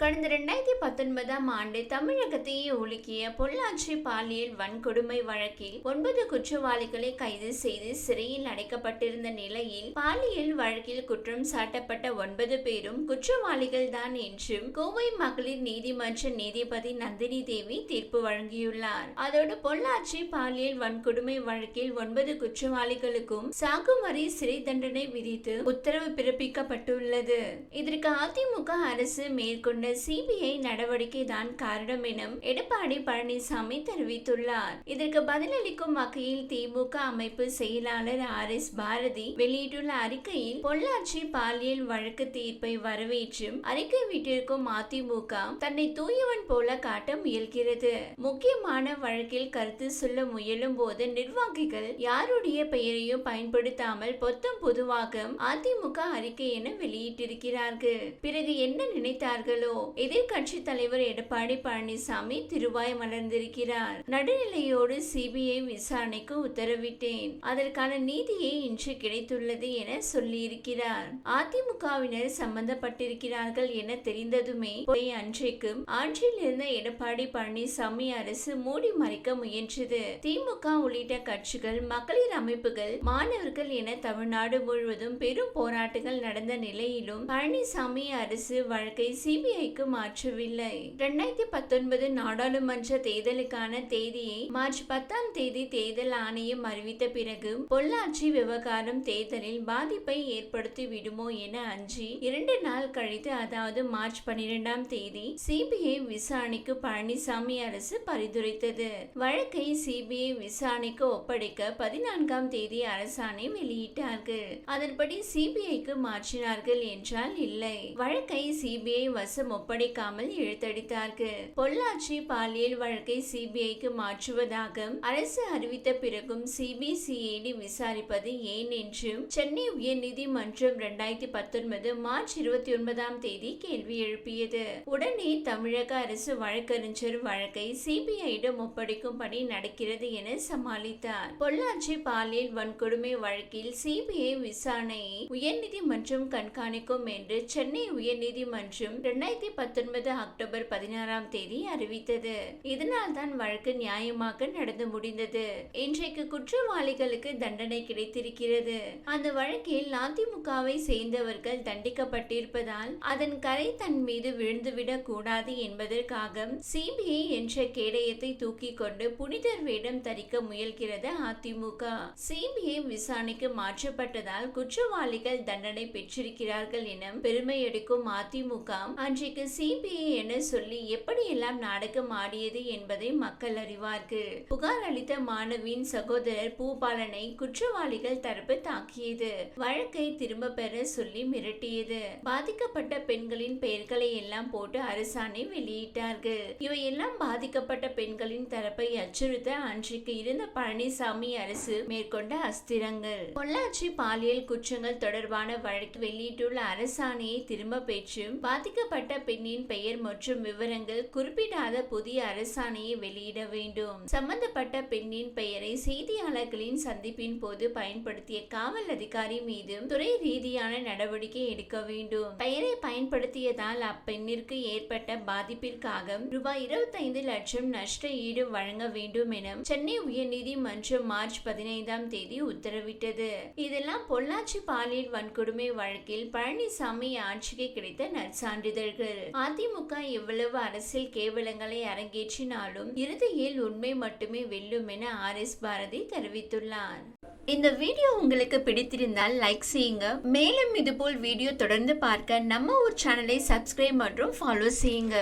கடந்த ரெண்டாயிரத்தி பத்தொன்பதாம் ஆண்டு தமிழகத்தையே உலுக்கிய பொள்ளாச்சி பாலியல் வன்கொடுமை வழக்கில் ஒன்பது குற்றவாளிகளை கைது செய்து சிறையில் அடைக்கப்பட்டிருந்த நிலையில் பாலியல் வழக்கில் குற்றம் சாட்டப்பட்ட ஒன்பது பேரும் குற்றவாளிகள் தான் என்றும் கோவை மகளிர் நீதிமன்ற நீதிபதி நந்தினி தேவி தீர்ப்பு வழங்கியுள்ளார். அதோடு பொள்ளாச்சி பாலியல் வன்கொடுமை வழக்கில் ஒன்பது குற்றவாளிகளுக்கும் சாகுமறை சிறை தண்டனை விதித்து உத்தரவு பிறப்பிக்கப்பட்டுள்ளது. இதற்கு அதிமுக அரசு மேற்கொண்ட சிபிஐ நடவடிக்கை தான் காரணம் எனும் எடப்பாடி பழனிசாமி தெரிவித்துள்ளார். இதற்கு பதிலளிக்கும் வகையில் திமுக அமைப்பு செயலாளர் ஆர் எஸ் பாரதி வெளியிட்டுள்ள அறிக்கையில் பொள்ளாச்சி பாலியல் வழக்கு தீர்ப்பை வரவேற்றும் அறிக்கை விட்டிருக்கும் அதிமுக தன்னை தூயவன் போல காட்ட முயல்கிறது. முக்கியமான வழக்கில் கருத்து சொல்ல முயலும் போது நிர்வாகிகள் யாருடைய பெயரையும் பயன்படுத்தாமல் பொத்தம் பொதுவாக அதிமுக அறிக்கை என வெளியிட்டிருக்கிறார்கள். பிறகு என்ன நினைத்தார்களோ எதிர்கட்சி தலைவர் எடப்பாடி பழனிசாமி திருவாய் மலர்ந்திருக்கிறார். நடுநிலையோடு சிபிஐ விசாரணைக்கு உத்தரவிட்டேன். அதற்கான நீதியே இன்று கிடைத்துள்ளது என சொல்லியிருக்கிறார். அதிமுகவினர் சம்பந்தப்பட்டிருக்கிறார்கள் என தெரிந்ததுமே அன்றைக்கு ஆட்சியில் இருந்த எடப்பாடி பழனிசாமி அரசு மூடி மறைக்க முயன்றது. திமுக உள்ளிட்ட கட்சிகள் மகளிர் அமைப்புகள் மாணவர்கள் என தமிழ்நாடு முழுவதும் பெரும் போராட்டங்கள் நடந்த நிலையிலும் பழனிசாமி அரசு வழக்கை சிபிஐ சிபிஐக்கு மாற்றவில்லை. இரண்டாயிரத்தி பத்தொன்பது நாடாளுமன்ற தேர்தலுக்கான தேதியை மார்ச் பத்தாம் தேதி தேர்தல் ஆணையம் அறிவித்த பிறகு பொள்ளாச்சி விவகாரம் தேர்தலில் பாதிப்பை ஏற்படுத்தி விடுமோ என அஞ்சி இரண்டு நாள் கழித்து அதாவது மார்ச் பனிரெண்டாம் தேதி சிபிஐ விசாரணைக்கு பழனிசாமி அரசு பரிந்துரைத்தது. வழக்கை சிபிஐ விசாரணைக்கு ஒப்படைக்க பதினான்காம் தேதி அரசாணை வெளியிட்டார்கள். அதன்படி சிபிஐக்கு மாற்றினார்கள் என்றால் இல்லை. வழக்கை சிபிஐ வசம் ஒப்படைக்காமல் இழுத்தடித்தார்கள். பொள்ளாச்சி பாலியல் வழக்கை சிபிஐக்கு மாற்றுவதாக அரசு அறிவித்த பிறகும் சிபிசிஐடி விசாரிப்பது ஏன் என்றும் சென்னை உயர்நீதிமன்றம் இரண்டாயிரத்தி பத்தொன்பது மார்ச் இருபத்தி ஒன்பதாம் தேதி கேள்வி எழுப்பியது. உடனே தமிழக அரசு வழக்கறிஞர் வழக்கை சிபிஐயிடம் ஒப்படைக்கும்படி நடக்கிறது என சமாளித்தார். பொள்ளாச்சி பாலியல் வன்கொடுமை வழக்கில் சிபிஐ விசாரணையை உயர்நீதிமன்றம் கண்காணிக்கும் என்று சென்னை உயர்நீதிமன்றம் இரண்டாயிரத்தி பத்தொன்பது அக்டோபர் பதினாறாம் தேதி அறிவித்தது. இதனால் தான் வழக்கு நியாயமாக நடந்து முடிந்தது. இன்றைக்கு குற்றவாளிகளுக்கு தண்டனை கிடைத்திருக்கிறது. அந்த வழக்கில் அதிமுகவை சேர்ந்தவர்கள் தண்டிக்கப்பட்டிருப்பதால் அதன் கரை தன் மீது விழுந்துவிடக் கூடாது என்பதற்காக சிபிஐ என்ற கேடயத்தை தூக்கி கொண்டு புனிதர் வேடம் தரிக்க முயல்கிறது அதிமுக. சிபிஐ விசாரணைக்கு மாற்றப்பட்டதால் குற்றவாளிகள் தண்டனை பெற்றிருக்கிறார்கள் என பெருமை எடுக்கும் அதிமுக அன்றைக்கு சிபிஐ என சொல்லி எப்படியெல்லாம் நாடகம் ஆடியது என்பதை மக்கள் அறிவார்கள். புகார் அளித்த மாணவியின் சகோதரர் பூபாலனை குற்றவாளிகள் தரப்பு தாக்கியது. வழக்கை திரும்ப பெற சொல்லி மிரட்டியது. பாதிக்கப்பட்ட பெண்களின் பெயர்களை எல்லாம் போட்டு அரசாணை வெளியிட்டார்கள். இவையெல்லாம் பாதிக்கப்பட்ட பெண்களின் தரப்பை அச்சுறுத்த அன்றைக்கு இருந்த பழனிசாமி அரசு மேற்கொண்ட அஸ்திரங்கள். பொள்ளாச்சி பாலியல் குற்றங்கள் தொடர்பான வழக்கு வெளியிட்டுள்ள அரசாணையை திரும்ப பெற்று பாதிக்கப்பட்ட பெண்ணின் பெயர் மற்றும் விவரங்கள் குறிப்பிடாத புதிய அரசாணையை வெளியிட வேண்டும். சம்பந்தப்பட்ட பெண்ணின் பெயரை செய்தியாளர்களின் சந்திப்பின் போது பயன்படுத்திய காவல் அதிகாரி மீது துறை ரீதியான நடவடிக்கை எடுக்க வேண்டும். பெயரை பயன்படுத்தியதால் அப்பெண்ணிற்கு ஏற்பட்ட பாதிப்பிற்காக ரூபாய் இருபத்தைந்து லட்சம் நஷ்ட ஈடு வழங்க வேண்டும் என சென்னை உயர்நீதிமன்றம் மார்ச் பதினைந்தாம் தேதி உத்தரவிட்டது. இதெல்லாம் பொள்ளாச்சி பாலியல் வன்கொடுமை வழக்கில் பழனிசாமி ஆட்சிக்கு கிடைத்த நற்சான்றிதழ்கள். அதிமுக எவ்வளவு அரசியல் கேவலங்களை அரங்கேற்றினாலும் இறுதியில் உண்மை மட்டுமே வெல்லும் என ஆர் எஸ் பாரதி தெரிவித்துள்ளார். இந்த வீடியோ உங்களுக்கு பிடித்திருந்தால் லைக் செய்யுங்க. மேலும் இதுபோல் வீடியோ தொடர்ந்து பார்க்க நம்ம ஊர் சேனலை சப்ஸ்கிரைப் மற்றும் ஃபாலோ செய்யுங்க.